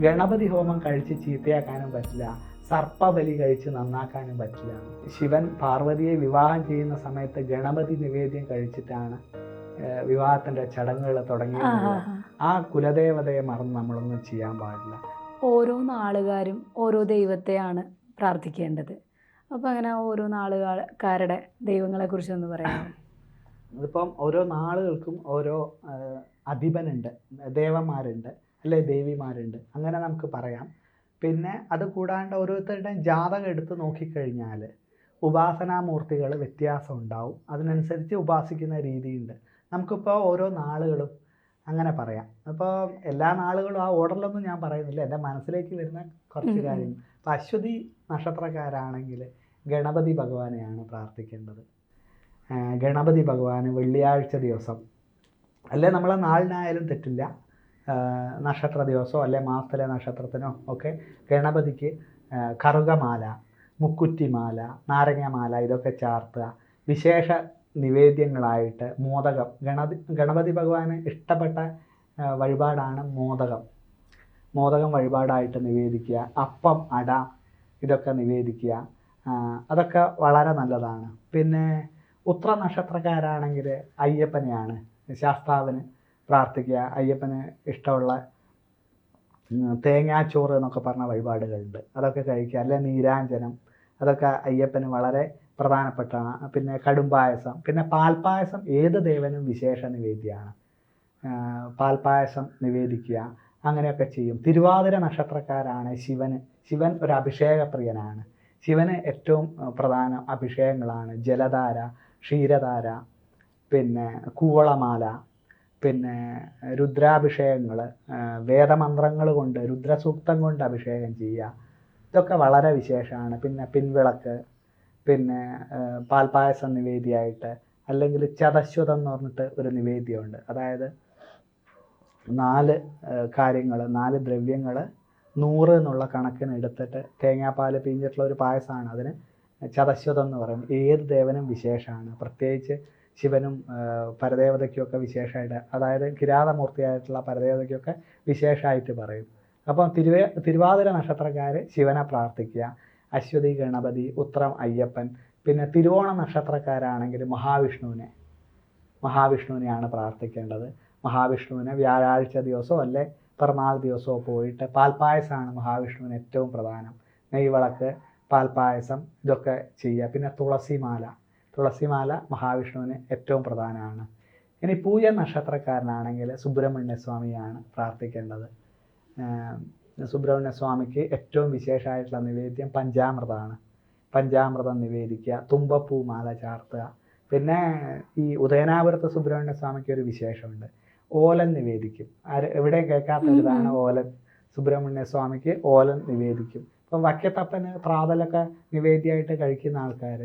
ഗണപതി ഹോമം കഴിച്ച് ചീത്തയാക്കാനും പറ്റില്ല. സർപ്പബലി കഴിച്ച് നന്നാക്കാനും പറ്റില്ല. ശിവൻ പാർവതിയെ വിവാഹം ചെയ്യുന്ന സമയത്ത് ഗണപതി നിവേദ്യം കഴിച്ചിട്ടാണ് വിവാഹത്തിന്റെ ചടങ്ങുകൾ തുടങ്ങിയത് ആ, കുലദേവതയെ മറന്ന് നമ്മളൊന്നും ചെയ്യാൻ പാടില്ല. ഓരോ നാളുകാരും ഓരോ ദൈവത്തെയാണ് പ്രാർത്ഥിക്കേണ്ടത്. അപ്പോൾ അങ്ങനെ ഓരോ നാളുകാരുടെ ദൈവങ്ങളെ കുറിച്ചൊന്ന് പറയാം ഇപ്പം ഓരോ നാളുകൾക്കും ഓരോ അധിപനുണ്ട് ദേവന്മാരുണ്ട്. അല്ലെ ദേവിമാരുണ്ട്. അങ്ങനെ നമുക്ക് പറയാം. പിന്നെ അത് കൂടാണ്ട് ഓരോരുത്തരുടെയും ജാതകം എടുത്ത് നോക്കിക്കഴിഞ്ഞാൽ ഉപാസനാമൂർത്തികൾ വ്യത്യാസം ഉണ്ടാവും. അതിനനുസരിച്ച് ഉപാസിക്കുന്ന രീതിയുണ്ട്. നമുക്കിപ്പോൾ ഓരോ നാളുകളും അങ്ങനെ പറയാം. അപ്പോൾ എല്ലാ നാളുകളും ആ ഓർഡറിലൊന്നും ഞാൻ പറയുന്നില്ല. എന്റെ മനസ്സിലേക്ക് വരുന്ന കുറച്ച്. കാര്യങ്ങൾ. ഇപ്പം അശ്വതി നക്ഷത്രക്കാരാണെങ്കിൽ ഗണപതി ഭഗവാനെയാണ് പ്രാർത്ഥിക്കേണ്ടത്. ഗണപതി ഭഗവാന് വെള്ളിയാഴ്ച ദിവസം. അല്ലെ നമ്മളെ നാളിനായാലും തെറ്റില്ല. നക്ഷത്ര ദിവസമോ അല്ലെ മാസത്തിലെ നക്ഷത്രത്തിനോ ഒക്കെ ഗണപതിക്ക് കറുകമാല മുക്കുറ്റിമാല നാരങ്ങമാല ഇതൊക്കെ ചാർത്തുക. വിശേഷ നിവേദ്യങ്ങളായിട്ട് മോദകം. ഗണപതി ഗണപതി ഭഗവാന് ഇഷ്ടപ്പെട്ട വഴിപാടാണ് മോദകം. മോദകം വഴിപാടായിട്ട് നിവേദിക്കുക. അപ്പം അട ഇതൊക്കെ നിവേദിക്കുക. അതൊക്കെ വളരെ നല്ലതാണ്. പിന്നെ ഉത്ര നക്ഷത്രക്കാരാണെങ്കിൽ അയ്യപ്പനെയാണ്. ശാസ്താവിന് പ്രാർത്ഥിക്കുക. അയ്യപ്പന് ഇഷ്ടമുള്ള തേങ്ങാച്ചോറ് എന്നൊക്കെ പറഞ്ഞ വഴിപാടുകളുണ്ട്. അതൊക്കെ കഴിക്കുക. അല്ലെ നീരാഞ്ജനം. അതൊക്കെ അയ്യപ്പന് വളരെ പ്രധാനപ്പെട്ടതാണ്. പിന്നെ കടുംപായസം. പിന്നെ പാൽപ്പായസം ഏത് ദേവനും വിശേഷ നിവേദ്യമാണ്. പാൽപ്പായസം നിവേദിക്കുക. അങ്ങനെയൊക്കെ ചെയ്യും. തിരുവാതിര നക്ഷത്രക്കാരാണ് ശിവന്. ശിവൻ ഒരു അഭിഷേക പ്രിയനാണ് ശിവന് ഏറ്റവും പ്രധാന അഭിഷേകങ്ങളാണ്. ജലധാര ക്ഷീരധാര പിന്നെ കൂവളമാല പിന്നെ രുദ്രാഭിഷേകങ്ങൾ വേദമന്ത്രങ്ങൾ കൊണ്ട് രുദ്രസൂക്തം കൊണ്ട് അഭിഷേകം ചെയ്യുക. ഇതൊക്കെ വളരെ വിശേഷമാണ്. പിന്നെ പിൻവിളക്ക് പിന്നെ പാൽപ്പായസം നിവേദ്യമായിട്ട് അല്ലെങ്കിൽ ചതശ്വതം എന്ന് പറഞ്ഞിട്ട് ഒരു നിവേദ്യമുണ്ട്. അതായത് നാല് കാര്യങ്ങൾ നാല് ദ്രവ്യങ്ങൾ നൂറ് എന്നുള്ള കണക്കിന് എടുത്തിട്ട് തേങ്ങാപ്പാൽ പിഴിഞ്ഞിട്ടുള്ള ഒരു പായസമാണ് അതിന് ചതശ്വതം എന്ന് പറയും ഏത് ദേവനും വിശേഷമാണ്. പ്രത്യേകിച്ച് ശിവനും പരദേവതയ്ക്കുമൊക്കെ വിശേഷമായിട്ട് അതായത് കിരാതമൂർത്തിയായിട്ടുള്ള പരദേവതയ്ക്കൊക്കെ വിശേഷമായിട്ട് പറയും. അപ്പം തിരുവേ തിരുവാതിര നക്ഷത്രക്കാർ ശിവനെ പ്രാർത്ഥിക്കുക. അശ്വതി ഗണപതി ഉത്രം അയ്യപ്പൻ പിന്നെ തിരുവോണ നക്ഷത്രക്കാരാണെങ്കിൽ മഹാവിഷ്ണുവിനെ മഹാവിഷ്ണുവിനെയാണ് പ്രാർത്ഥിക്കേണ്ടത്. മഹാവിഷ്ണുവിനെ വ്യാഴാഴ്ച ദിവസമോ അല്ലെ പിറന്നാൾ ദിവസമോ പോയിട്ട് പാൽപ്പായസമാണ് മഹാവിഷ്ണുവിന് ഏറ്റവും പ്രധാനം. നെയ്വിളക്ക് പാൽപ്പായസം ഇതൊക്കെ ചെയ്യുക. പിന്നെ തുളസിമാല. തുളസിമാല മഹാവിഷ്ണുവിന് ഏറ്റവും പ്രധാനമാണ്. ഇനി പൂജ നക്ഷത്രക്കാരനാണെങ്കിൽ സുബ്രഹ്മണ്യ സ്വാമിയാണ് പ്രാർത്ഥിക്കേണ്ടത്. സുബ്രഹ്മണ്യ സ്വാമിക്ക് ഏറ്റവും വിശേഷമായിട്ടുള്ള നിവേദ്യം പഞ്ചാമൃതമാണ്. പഞ്ചാമൃതം നിവേദിക്കുക തുമ്പപ്പൂ മാല ചാർത്തുക. പിന്നെ ഈ ഉദയനാപുരത്ത് സുബ്രഹ്മണ്യ സ്വാമിക്ക് ഒരു വിശേഷമുണ്ട്. ഓലൻ നിവേദിക്കും. ആര് എവിടെയും കേൾക്കാത്ത ഒരു ഇതാണ് ഓലൻ. സുബ്രഹ്മണ്യ സ്വാമിക്ക് ഓലൻ നിവേദിക്കും. ഇപ്പം വക്കത്തപ്പന് പ്രാതലൊക്കെ നിവേദ്യമായിട്ട് കഴിക്കുന്ന ആൾക്കാർ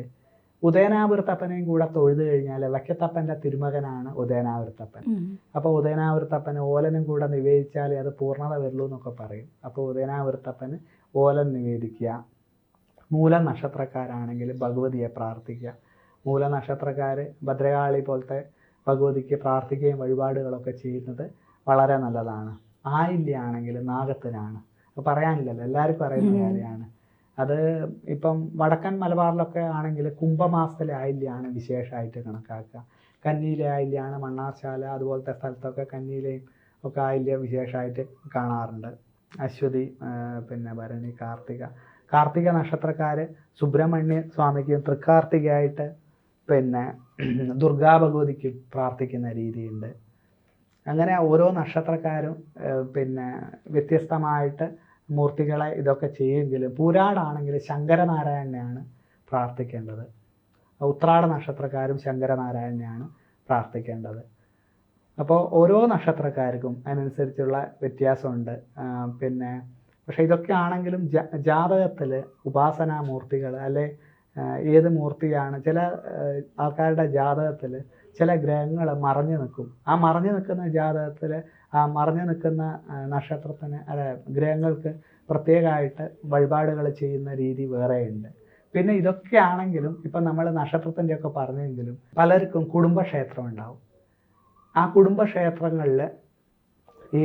ഉദയനാപുരത്തപ്പനെയും കൂടെ തൊഴുത് കഴിഞ്ഞാൽ വക്കത്തപ്പന്റെ തിരുമകനാണ് ഉദയനാവൃത്തപ്പൻ. അപ്പോൾ ഉദയനാവൃത്തപ്പന് ഓലനും കൂടെ നിവേദിച്ചാലേ അത് പൂർണത വരുള്ളൂ എന്നൊക്കെ പറയും. അപ്പോൾ ഉദയനാവൃത്തപ്പന് ഓലൻ നിവേദിക്കുക. മൂല നക്ഷത്രക്കാരാണെങ്കിൽ ഭഗവതിയെ പ്രാർത്ഥിക്കുക. മൂല നക്ഷത്രക്കാർ ഭദ്രകാളി പോലത്തെ ഭഗവതിക്ക് പ്രാർത്ഥിക്കുകയും വഴിപാടുകളൊക്കെ ചെയ്യുന്നത് വളരെ നല്ലതാണ്. ആയില്യാണെങ്കിൽ നാഗത്തിനാണ്. പറയാനില്ലല്ലോ എല്ലാവർക്കും അറിയുന്ന കാര്യമാണ്. അത് ഇപ്പം വടക്കൻ മലബാറിലൊക്കെ ആണെങ്കിൽ കുംഭമാസത്തിലെ ആയില്യാണ് വിശേഷമായിട്ട് കണക്കാക്കുക. കന്നിയിലെ ആയില്യാണ് മണ്ണാർശാല അതുപോലത്തെ സ്ഥലത്തൊക്കെ കന്നിയിലെയും ഒക്കെ ആയില്യ വിശേഷമായിട്ട് കാണാറുണ്ട്. അശ്വതി പിന്നെ ഭരണി കാർത്തിക. കാർത്തിക നക്ഷത്രക്കാർ സുബ്രഹ്മണ്യ സ്വാമിക്കും തൃക്കാർത്തികയായിട്ട് പിന്നെ ദുർഗാ ഭഗവതിക്കും പ്രാർത്ഥിക്കുന്ന രീതിയുണ്ട്. അങ്ങനെ ഓരോ നക്ഷത്രക്കാരും പിന്നെ വ്യത്യസ്തമായിട്ട് മൂർത്തികളെ ഇതൊക്കെ ചെയ്യുമെങ്കിലും പൂരാടാണെങ്കിൽ ശങ്കരനാരായണനെയാണ് പ്രാർത്ഥിക്കേണ്ടത്. ഉത്രാട നക്ഷത്രക്കാരും ശങ്കരനാരായണനെയാണ് പ്രാർത്ഥിക്കേണ്ടത്. അപ്പോൾ ഓരോ നക്ഷത്രക്കാർക്കും അതിനനുസരിച്ചുള്ള വ്യത്യാസമുണ്ട്. പിന്നെ പക്ഷേ ഇതൊക്കെ ആണെങ്കിലും ജാതകത്തിൽ ഉപാസനാമൂർത്തികൾ അല്ലെ ഏത് മൂർത്തിയാണ് ചില ആൾക്കാരുടെ ജാതകത്തിൽ ചില ഗ്രഹങ്ങൾ മറഞ്ഞു നിൽക്കും. ആ മറഞ്ഞു നിൽക്കുന്ന ജാതകത്തിൽ ആ മറഞ്ഞു നിൽക്കുന്ന നക്ഷത്രത്തിന് അല്ല ഗ്രഹങ്ങൾക്ക് പ്രത്യേകമായിട്ട് വഴിപാടുകൾ ചെയ്യുന്ന രീതി വേറെയുണ്ട്. പിന്നെ ഇതൊക്കെ ആണെങ്കിലും ഇപ്പം നമ്മൾ നക്ഷത്രത്തിന്റെ ഒക്കെ പറഞ്ഞെങ്കിലും പലർക്കും കുടുംബക്ഷേത്രം ഉണ്ടാവും. ആ കുടുംബക്ഷേത്രങ്ങളിൽ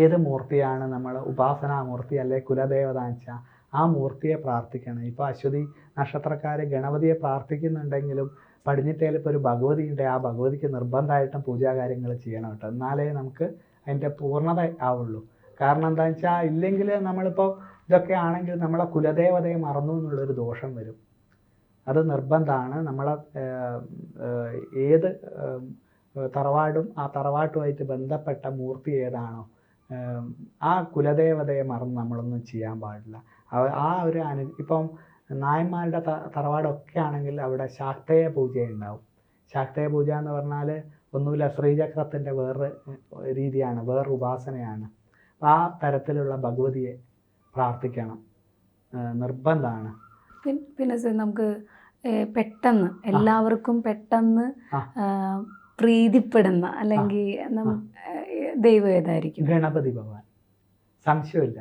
ഏത് മൂർത്തിയാണ് നമ്മൾ ഉപാസനാമൂർത്തി അല്ലെ കുലദേവത എന്ന് ആ മൂർത്തിയെ പ്രാർത്ഥിക്കണം. ഇപ്പോൾ അശ്വതി നക്ഷത്രക്കാർ ഗണപതിയെ പ്രാർത്ഥിക്കുന്നുണ്ടെങ്കിലും പടിഞ്ഞിട്ടയിൽ ഇപ്പോൾ ഒരു ഭഗവതി ഉണ്ട് ആ ഭഗവതിക്ക് നിർബന്ധമായിട്ടും പൂജാകാര്യങ്ങൾ ചെയ്യണം കേട്ടോ. എന്നാലേ നമുക്ക് അതിന്റെ പൂർണത ആവുള്ളൂ. കാരണം എന്താണെന്ന് വെച്ചാൽ ഇല്ലെങ്കിൽ നമ്മളിപ്പോൾ ഇതൊക്കെ ആണെങ്കിൽ നമ്മളെ കുലദേവതയെ മറന്നു എന്നുള്ളൊരു ദോഷം വരും. അത് നിർബന്ധമാണ്. നമ്മളെ ഏത് തറവാടും ആ തറവാട്ടുമായിട്ട് ബന്ധപ്പെട്ട മൂർത്തി ഏതാണോ ആ കുലദേവതയെ മറന്ന് നമ്മളൊന്നും ചെയ്യാൻ പാടില്ല. ആ ഒരു അനു ഇപ്പം നായന്മാരുടെ ത തറവാടൊക്കെ ആണെങ്കിൽ അവിടെ ശാക്തേയ പൂജ ഉണ്ടാവും. ശാക്തേയ പൂജ എന്ന് പറഞ്ഞാൽ ഒന്നുമില്ല ശ്രീചക്രത്തിന്റെ വേറെ രീതിയാണ് വേറെ ഉപാസനയാണ്. ആ തരത്തിലുള്ള ഭഗവതിയെ പ്രാർത്ഥിക്കണം. നിർബന്ധമാണ്. പിന്നെ നമുക്ക് പെട്ടെന്ന് എല്ലാവർക്കും പെട്ടെന്ന്. പ്രീതിപ്പെടുന്ന അല്ലെങ്കിൽ ദൈവം ഏതായിരിക്കും? ഗണപതി ഭഗവാൻ. സംശയമില്ല.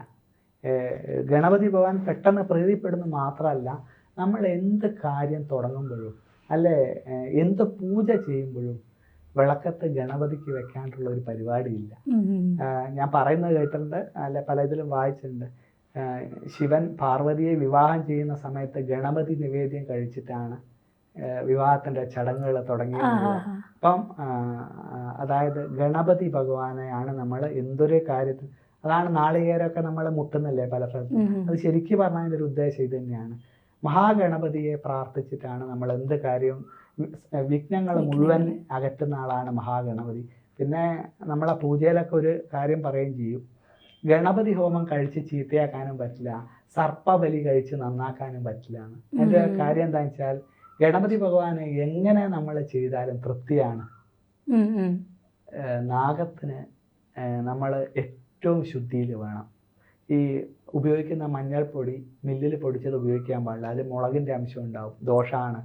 ഗണപതി ഭഗവാൻ പെട്ടെന്ന് പ്രീതിപ്പെടുന്നു മാത്രമല്ല നമ്മൾ എന്ത് കാര്യം തുടങ്ങുമ്പോഴും അല്ലെ എന്ത് പൂജ ചെയ്യുമ്പോഴും വിളക്കത്ത് ഗണപതിക്ക് വെക്കാനുള്ള ഒരു പരിപാടിയില്ല. ഞാൻ പറയുന്നത് കേട്ടിട്ടുണ്ട് അല്ലെ പല ഇതിലും വായിച്ചിട്ടുണ്ട് ശിവൻ പാർവതിയെ വിവാഹം ചെയ്യുന്ന സമയത്ത് ഗണപതി നിവേദ്യം കഴിച്ചിട്ടാണ് വിവാഹത്തിന്റെ വിവാഹത്തിന്റെ ചടങ്ങുകൾ തുടങ്ങിയത്. അപ്പം അതായത് ഗണപതി ഭഗവാനെയാണ് നമ്മൾ എന്തൊരു കാര്യത്തിൽ അതാണ് നാളികേരമൊക്കെ നമ്മൾ മുട്ടുന്നല്ലേ പല സ്ഥലത്തും. അത് ശരിക്കും പറഞ്ഞാൽ അതിന്റെ ഒരു ഉദ്ദേശം ഇത് തന്നെയാണ്. മഹാഗണപതിയെ പ്രാർത്ഥിച്ചിട്ടാണ് നമ്മൾ എന്ത് കാര്യവും വിഘ്നങ്ങൾ മുഴുവൻ അകറ്റുന്ന ആളാണ് മഹാഗണപതി. പിന്നെ നമ്മളെ പൂജയിലൊക്കെ ഒരു കാര്യം പറയുകയും ചെയ്യും. ഗണപതി ഹോമം കഴിച്ച് ചീത്തയാക്കാനും പറ്റില്ല. സർപ്പബലി കഴിച്ച് നന്നാക്കാനും പറ്റില്ല. എന്ന് അതിന്റെ കാര്യം എന്താ വെച്ചാൽ ഗണപതി ഭഗവാന് എങ്ങനെ നമ്മൾ ചെയ്താലും തൃപ്തിയാണ്. നാഗത്തിന് നമ്മൾ ഏറ്റവും ശുദ്ധിയിൽ വേണം. ഈ ഉപയോഗിക്കുന്ന മഞ്ഞൾപ്പൊടി മില്ലിൽ പൊടിച്ചത് ഉപയോഗിക്കാൻ പാടില്ല. അതിൽ മുളകിന്റെ അംശം ഉണ്ടാവും ദോഷമാണ്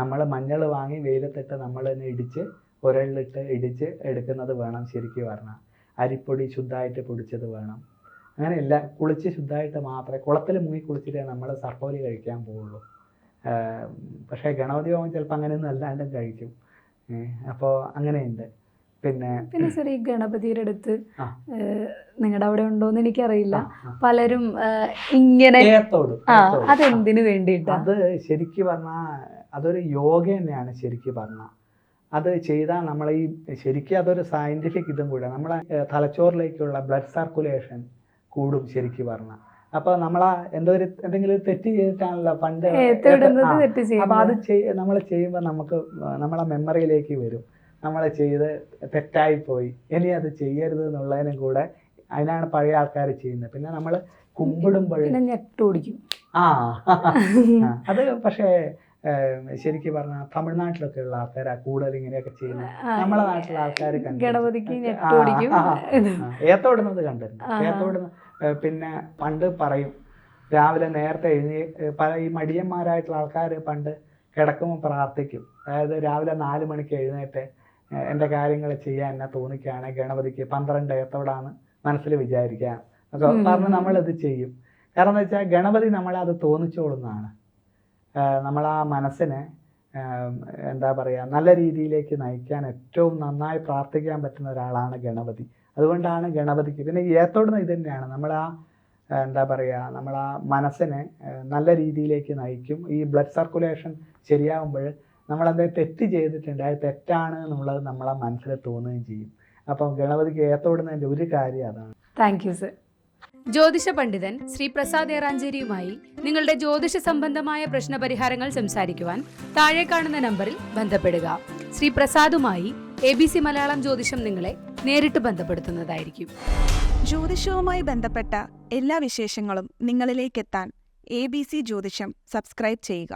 നമ്മൾ മഞ്ഞൾ വാങ്ങി വെയിലത്തിട്ട് നമ്മൾ തന്നെ ഇടിച്ച് ഉരലിലിട്ട് ഇടിച്ച് എടുക്കുന്നത് വേണം ശരിക്കും പറഞ്ഞാൽ. അരിപ്പൊടി ശുദ്ധമായിട്ട് പൊടിച്ചത് വേണം. അങ്ങനെയല്ല കുളിച്ച് ശുദ്ധമായിട്ട് മാത്രമേ കുളത്തിൽ മുങ്ങി കുളിച്ചിട്ടേ നമ്മൾ സർപ്പോലി കഴിക്കാൻ പോവുള്ളൂ. പക്ഷേ ഗണപതി ഹോമം ചിലപ്പോൾ അങ്ങനെയൊന്നും അല്ലാണ്ടും കഴിക്കും. അപ്പോൾ അങ്ങനെയുണ്ട്. പിന്നെ പിന്നെ സാർ ഈ ഗണപതിയുടെ അടുത്ത്. നിങ്ങളുടെ അവിടെ ഉണ്ടോന്ന് എനിക്കറിയില്ല. പലരും ഇങ്ങനെ. അതെന്തിനു വേണ്ടിയിട്ട്? അത് ശരിക്കും പറഞ്ഞാൽ അതൊരു യോഗ തന്നെയാണ് ശരിക്കും പറഞ്ഞാൽ അത് ചെയ്താൽ നമ്മൾ ഈ ശരിക്കും അതൊരു സയന്റിഫിക് ഇതും കൂടെ നമ്മളെ തലച്ചോറിലേക്കുള്ള ബ്ലഡ് സർക്കുലേഷൻ കൂടും ശരിക്കും പറഞ്ഞാൽ അപ്പൊ നമ്മളാ എന്തോ ഒരു എന്തെങ്കിലും തെറ്റ് ചെയ്തിട്ടാണല്ലോ പണ്ട് അപ്പൊ അത് നമ്മൾ ചെയ്യുമ്പോൾ നമുക്ക് നമ്മളെ മെമ്മറിയിലേക്ക് വരും. നമ്മൾ ചെയ്ത് തെറ്റായി പോയി ഇനി അത് ചെയ്യരുത് എന്നുള്ളതിനും കൂടെ അതിനാണ് പഴയ ആൾക്കാർ ചെയ്യുന്നത്. പിന്നെ നമ്മൾ കുമ്പിടുമ്പോഴും ആ. അത് പക്ഷേ ശരിക്കും പറഞ്ഞാൽ തമിഴ്നാട്ടിലൊക്കെ ഉള്ള ആൾക്കാരാ കൂടുതൽ ഇങ്ങനെയൊക്കെ ചെയ്യുന്നത്. നമ്മളെ നാട്ടിലെ ആൾക്കാർ ഗണപതിക്ക് ഏത്തോടുന്നത് കണ്ടിരുന്നു. ഏത്തോടുന്ന പിന്നെ പണ്ട് പറയും രാവിലെ നേരത്തെ എഴുതി പല ഈ മടിയന്മാരായിട്ടുള്ള ആൾക്കാർ പണ്ട് കിടക്കുമ്പോൾ പ്രാർത്ഥിക്കും. അതായത് രാവിലെ നാല് മണിക്ക് എഴുന്നേറ്റ് എന്റെ കാര്യങ്ങൾ ചെയ്യാൻ എന്നെ തോന്നിക്കുകയാണ്. ഗണപതിക്ക് പന്ത്രണ്ട് എത്തോടാന്ന് മനസ്സിൽ വിചാരിക്കുക. ഒക്കെ. പറഞ്ഞ് നമ്മളത് ചെയ്യും. കാരണം എന്ന് വെച്ചാൽ ഗണപതി നമ്മളെ അത് തോന്നിച്ചോളുന്നതാണ്. നമ്മൾ ആ മനസ്സിനെ എന്താ പറയുക നല്ല രീതിയിലേക്ക് നയിക്കാൻ ഏറ്റവും നന്നായി പ്രാർത്ഥിക്കാൻ പറ്റുന്ന ഒരാളാണ് ഗണപതി. അതുകൊണ്ടാണ് ഗണപതിക്ക് പിന്നെ ഈ ഏത്തോടുന്ന ഇത് തന്നെയാണ്. നമ്മൾ ആ, എന്താ പറയുക നമ്മൾ ആ മനസ്സിനെ നല്ല രീതിയിലേക്ക് നയിക്കും. ഈ ബ്ലഡ് സർക്കുലേഷൻ ശരിയാകുമ്പോൾ നമ്മൾ എന്തെങ്കിലും തെറ്റ് ചെയ്തിട്ടുണ്ട്. അത് തെറ്റാണ് എന്നുള്ളത് നമ്മളെ മനസ്സിൽ തോന്നുകയും ചെയ്യും. അപ്പം ഗണപതിക്ക് ഏത്തോടുന്നതിന്റെ ഒരു കാര്യം അതാണ്. താങ്ക് യു സർ ജ്യോതിഷ പണ്ഡിതൻ ശ്രീ പ്രസാദ് ഏറാഞ്ചേരിയുമായി നിങ്ങളുടെ ജ്യോതിഷ സംബന്ധമായ പ്രശ്നപരിഹാരങ്ങൾ സംസാരിക്കുവാൻ താഴെ കാണുന്ന നമ്പറിൽ ബന്ധപ്പെടുക. ശ്രീ പ്രസാദുമായി എ ബി സി മലയാളം ജ്യോതിഷം നിങ്ങളെ നേരിട്ട് ബന്ധപ്പെടുത്തുന്നതായിരിക്കും. ജ്യോതിഷവുമായി ബന്ധപ്പെട്ട എല്ലാ വിശേഷങ്ങളും നിങ്ങളിലേക്കെത്താൻ എ ബി സി ജ്യോതിഷം സബ്സ്ക്രൈബ് ചെയ്യുക.